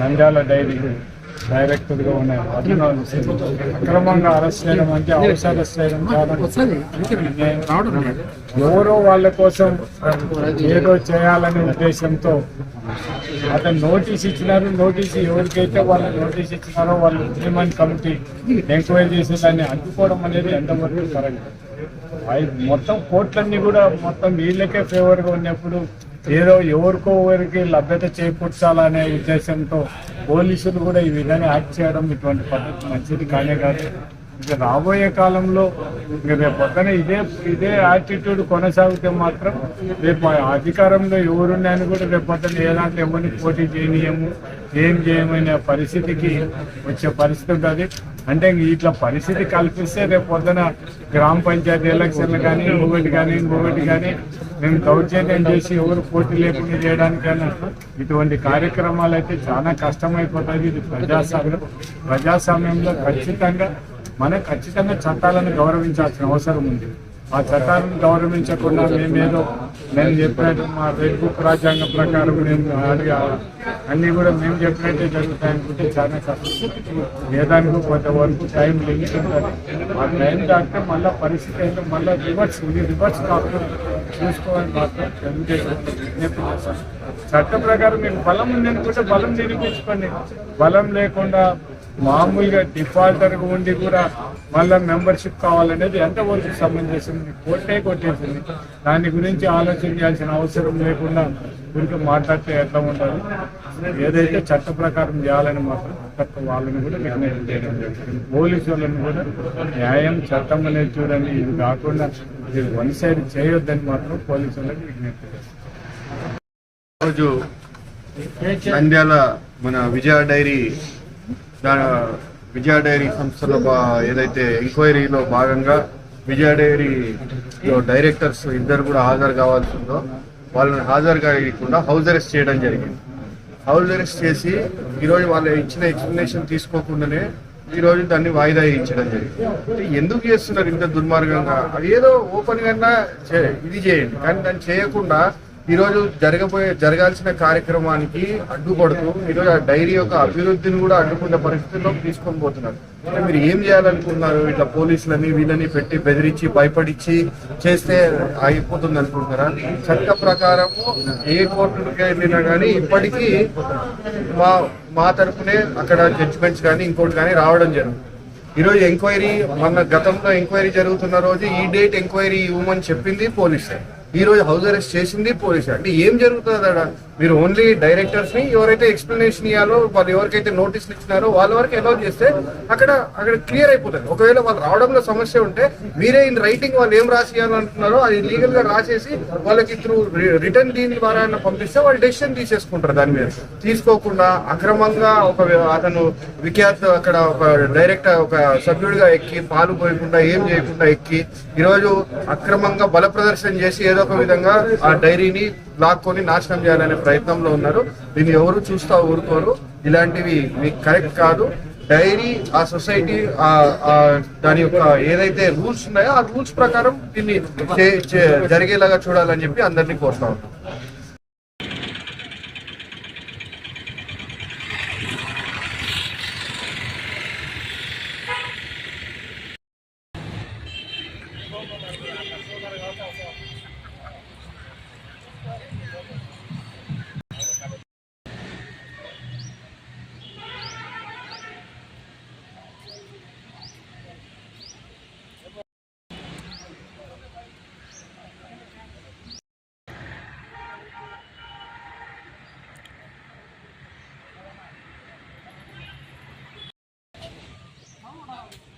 Nandyal dairy డైరెక్టర్గా ఉన్న అతను అక్రమంగా అరెస్ట్ చేయడం అంటే అరెస్ట్ చేయడం కాదని ఎవరో వాళ్ళ కోసం ఏదో చేయాలనే ఉద్దేశంతో అతను నోటీస్ ఇచ్చినారు. నోటీస్ ఎవరికైతే వాళ్ళు నోటీస్ ఇచ్చినారో వాళ్ళు ఇంప్లిమెంట్ కమిటీ ఎంక్వైరీ చేసి దాన్ని అడ్డుకోవడం అనేది ఎంతవరకు కరెక్ట్? మొత్తం కోర్టులన్నీ కూడా మొత్తం వీళ్ళకే ఫేవర్గా ఉన్నప్పుడు ఏదో ఎవరికో ఎవరికి లభ్యత చేకూర్చాలనే ఉద్దేశంతో పోలీసులు కూడా ఈ విధంగా యాక్ట్ చేయడం ఇటువంటి పద్ధతి మంచిది కానే కాదు. ఇక రాబోయే కాలంలో ఇక రేపు పొద్దున ఇదే ఇదే యాటిట్యూడ్ కొనసాగితే మాత్రం రేపు అధికారంలో ఎవరున్నాయని కూడా రేపు పొద్దున ఏలాంటి ఎవరిని పోటీ చేయనీయము ఏం చేయమనే పరిస్థితికి వచ్చే పరిస్థితి ఉంటుంది అంటే ఇట్లా పరిస్థితి కల్పిస్తే రేపు పొద్దున గ్రామ పంచాయతీ ఎలక్షన్లు కానీ ఇంకొకటి కానీ ఇంకొకటి కానీ మేము దౌర్జన్యం చేసి ఎవరు పోటీ లేకుండా చేయడానికైనా ఇటువంటి కార్యక్రమాలు అయితే చాలా కష్టమైపోతుంది ఇది ప్రజాస్వామ్యం. ప్రజాస్వామ్యంలో ఖచ్చితంగా మనం ఖచ్చితంగా చట్టాలను గౌరవించాల్సిన అవసరం ఉంది. ఆ చట్టాలను గౌరవించకుండా మేమేదో నేను చెప్పినట్టు మా రెడ్ బుక్ రాజ్యాంగం ప్రకారం నేను అడిగా అన్ని కూడా మేము చెప్పినట్టే జరుగుతాయనుకుంటే చాలా కష్టం. ఏదానికి కొంతవరకు టైం లిమిట్ ఉంటుంది. ఆ టైం దాటితే మళ్ళీ పరిస్థితి అయితే మళ్ళీ రివర్స్ ఉంది రివర్స్ కాకుండా చూసుకోవాలని మాత్రం. చట్ట ప్రకారం మీకు బలం ఉందనుకుంటే బలం నిరూపించుకోండి. బలం లేకుండా మామూలుగా డిఫాల్టర్ ఉండి కూడా మళ్ళీ మెంబర్షిప్ కావాలనేది ఎంతవరకు సంబంధించింది? కోర్టే కొట్టేసింది. దాని గురించి ఆలోచన చేయాల్సిన అవసరం లేకుండా గురికి మాట్లాడితే ఎట్లా ఉండాలి? ఏదైతే చట్ట ప్రకారం చేయాలని మాత్రం తప్ప వాళ్ళని కూడా నిర్ణయం చేయడం జరుగుతుంది. పోలీసు వాళ్ళని కూడా న్యాయం చట్టం అనేది చూడండి ఇది కాకుండా ఇది వన్ సైడ్ చేయొద్దని మాత్రం పోలీసు వాళ్ళకి విజ్ఞప్తి చేస్తారు రోజు నంద్యాల మన విజయ డైరీ దాని విజయ డైరీ సంస్థలో బా- ఏదైతే ఎంక్వైరీలో భాగంగా విజయ డైరీలో డైరెక్టర్స్ ఇద్దరు కూడా హాజరు కావాల్సి ఉందో వాళ్ళని హాజరు కాకుండా హౌస్ అరెస్ట్ చేయడం జరిగింది. హౌస్ అరెస్ట్ చేసి ఈరోజు వాళ్ళు ఇచ్చిన ఎక్స్ప్లెనేషన్ తీసుకోకుండానే ఈ రోజు దాన్ని వాయిదా ఇచ్చడం జరిగింది. ఎందుకు చేస్తున్నారు ఇంత దుర్మార్గంగా? అది ఏదో ఓపెన్గా ఇది చేయండి. కానీ దాన్ని చేయకుండా ఈరోజు జరగబోయే జరగాల్సిన కార్యక్రమానికి అడ్డుపడుతూ ఈరోజు ఆ డైరీ యొక్క అభివృద్ధిని కూడా అడ్డుకునే పరిస్థితుల్లో తీసుకొని పోతున్నారు. అంటే మీరు ఏం చేయాలనుకుంటున్నారు? ఇట్లా పోలీసులని వీళ్ళని పెట్టి బెదిరించి భయపడిచ్చి చేస్తే అయిపోతుంది అనుకుంటున్నారా? చట్ట ప్రకారము ఏ కోర్టుకి వెళ్ళినా కానీ ఇప్పటికీ మా మా తరఫునే అక్కడ జడ్జిమెంట్స్ కానీ ఇంకోటి కానీ రావడం జరుగుతుంది. ఈరోజు ఎంక్వైరీ మన గతంలో ఎంక్వైరీ జరుగుతున్న రోజు ఈ డేట్ ఎంక్వైరీ ఇవ్వమని చెప్పింది పోలీసే ఈ రోజు హౌస్ అరెస్ట్ చేసింది పోలీస్ అంటే ఏం జరుగుతుంది అక్కడ? మీరు ఓన్లీ డైరెక్టర్స్ని ఎవరైతే ఎక్స్ప్లెనేషన్ ఇవ్వాలో వాళ్ళు ఎవరికైతే నోటీసులు ఇచ్చినారో వాళ్ళ వరకు అలౌ చేస్తే అక్కడ అక్కడ క్లియర్ అయిపోతుంది. ఒకవేళ వాళ్ళు రావడంలో సమస్య ఉంటే మీరే ఇన్ రైటింగ్ వాళ్ళు ఏం రాసి ఇవ్వాలంటున్నారో అది లీగల్గా రాసేసి వాళ్ళకి త్రూ రిటర్న్ దీని ద్వారా పంపిస్తే వాళ్ళు డెసిషన్ తీసేసుకుంటారు దాని మీద. తీసుకోకుండా అక్రమంగా ఒక అతను విఖ్యాత్ అక్కడ ఒక డైరెక్టర్ ఒక సభ్యుడిగా ఎక్కి పాలు పోయకుండా ఏం చేయకుండా ఎక్కి ఈరోజు అక్రమంగా బల ప్రదర్శన చేసి ఏదో ఒక విధంగా ఆ డైరీని లాక్కొని నాశనం చేయాలనే ప్రయత్నంలో ఉన్నారు. దీన్ని ఎవరు చూస్తా ఊరుకోరు. ఇలాంటివి మీకు కరెక్ట్ కాదు. డైరీ ఆ సొసైటీ ఆ దాని యొక్క ఏదైతే రూల్స్ ఉన్నాయో ఆ రూల్స్ ప్రకారం దీన్ని జరిగేలాగా చూడాలని చెప్పి అందరినీ కోరుతా Wow.